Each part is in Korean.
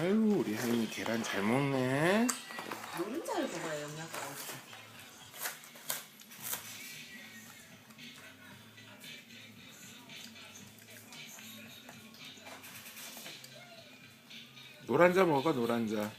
아유 우리 하인이 계란 잘 먹네. 노란자 먹어 노란자.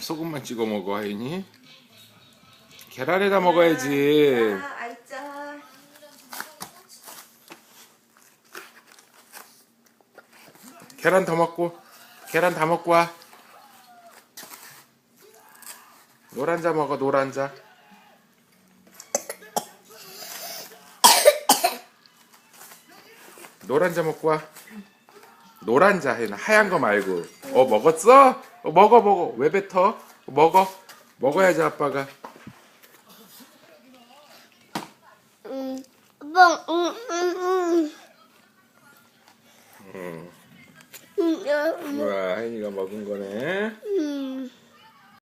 소금만 찍어 먹어 하인이. 계란에다 먹어야지. 아, 알짜. 계란 더 먹고 계란 다 먹고 와 노란자 먹어 노란자 노란자 먹고 와 노란자 해 하얀 거 말고 어 먹었어? 어, 먹어 먹어 왜 뱉어? 먹어 먹어야지 아빠가 응. 응, 응. 음. 응, 응, 우와 하인이가 먹은 거네 응.